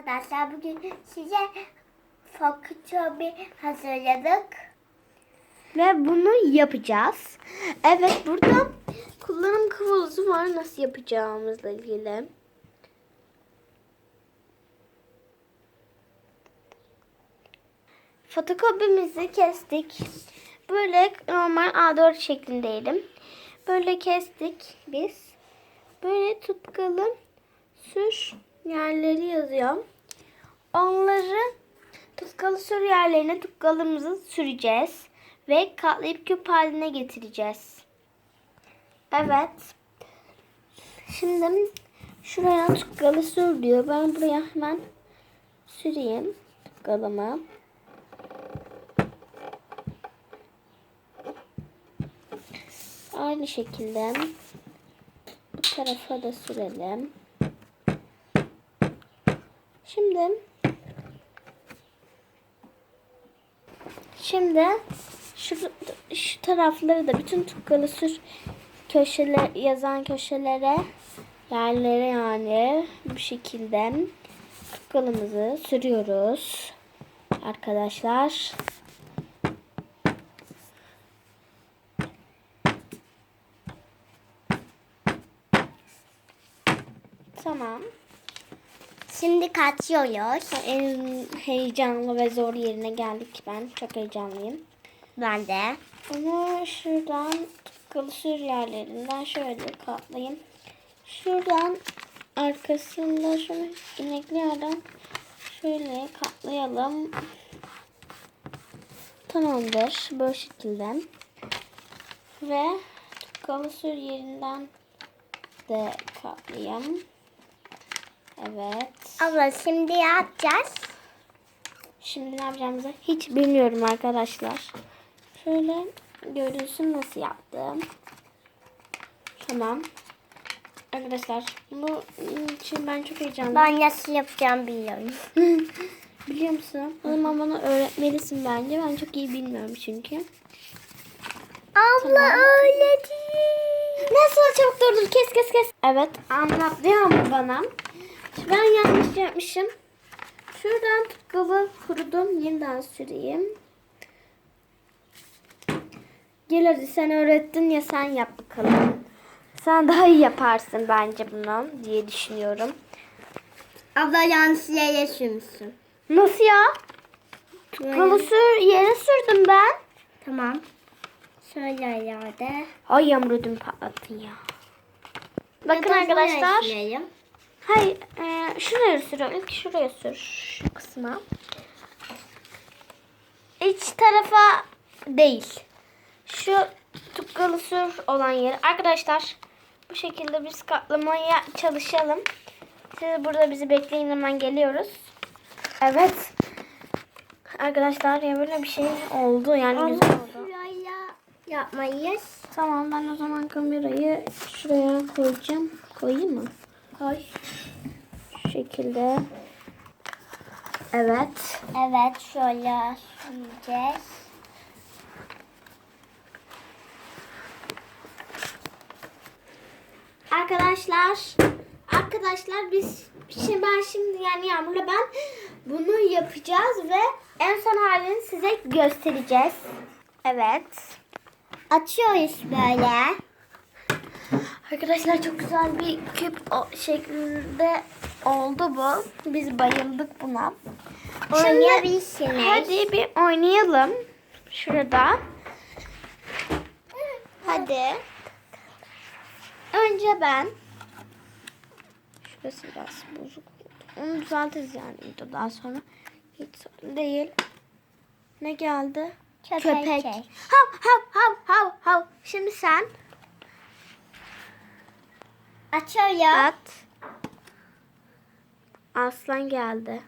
Arkadaşlar bugün size fokutobi hazırladık. Ve bunu yapacağız. Evet burada kullanım kılavuzu var nasıl yapacağımızla ilgili. Fotokopimizi kestik. Böyle normal A4 şeklindeydim. Böyle kestik biz. Böyle tutkalım sür yerleri yazıyor. Onları tutkalı sür yerlerine tutkalımızı süreceğiz. Ve katlayıp küp haline getireceğiz. Evet. Şimdi şuraya tutkalı sür diyor. Ben buraya hemen süreyim tutkalımı. Aynı şekilde bu tarafa da sürelim. Şimdi Şimdi şu, şu tarafları da bütün tukkalı sür köşeler yazan köşelere yerlere yani bu şekilde tukkalımızı sürüyoruz arkadaşlar. Tamam. Şimdi kaçıyoruz. En heyecanlı ve zor yerine geldik ben. Çok heyecanlıyım. Ben de. Bunu şuradan tıkalı sür yerlerinden şöyle katlayayım. Şuradan arkasında şunu inekli yerden şöyle katlayalım. Tamamdır. Bu şekilde. Ve tıkalı sür yerinden de katlayayım. Evet. Abla şimdi yapacağız. Şimdi ne yapacağımızı hiç bilmiyorum arkadaşlar. Şöyle görünsün nasıl yaptım. Tamam. Arkadaşlar bu için ben çok heyecanlıyım. Ben nasıl yapacağım biliyorum. Biliyor musun? O zaman bana öğretmelisin bence. Ben çok iyi bilmiyorum çünkü. Abla öyle değil. Nasıl çok dur dur kes kes kes. Evet anlatıyor mu bana? Ben yanlış yapmışım. Şuradan tutkalı kurudum. Yeniden süreyim. Gel hadi sen öğrettin ya sen yap bakalım. Sen daha iyi yaparsın bence bunu diye düşünüyorum. Abla yanlış yere sürmüşsün. Nasıl ya? Tutkalı sür yere sürdüm ben. Tamam. Şöyle yerde. Ay yamrudum patlattın ya. Bakın arkadaşlar. Hayır, e, şuraya sür. İlk şuraya sür. Şu kısma. İç tarafa değil. Şu tukkalı sür olan yeri. Arkadaşlar bu şekilde biz katlamaya çalışalım. Siz burada bizi bekleyin hemen geliyoruz. Evet. Arkadaşlar ya böyle bir şey oldu yani güzel oldu. Şuraya yapmayız. Tamam ben o zaman kamerayı şuraya koyacağım. Koyayım mı? Koy. Şu şekilde. Evet. Evet şöyle süreceğiz. Arkadaşlar, arkadaşlar biz şimdi ben şimdi yani Yağmur'la ben bunu yapacağız ve en son halini size göstereceğiz. Evet. Açıyoruz böyle. Arkadaşlar çok güzel bir küp şeklinde oldu bu. Biz bayıldık buna. Oynayabilirsiniz. Hadi bir oynayalım. Şurada. Hadi. Önce ben. Şurası biraz bozuk oldu. Onu düzeltiriz yani daha sonra. Hiç sorun değil. Ne geldi? Köpek. Hav hav hav hav hav. Şimdi sen Açıyoruz. at. Aslan geldi.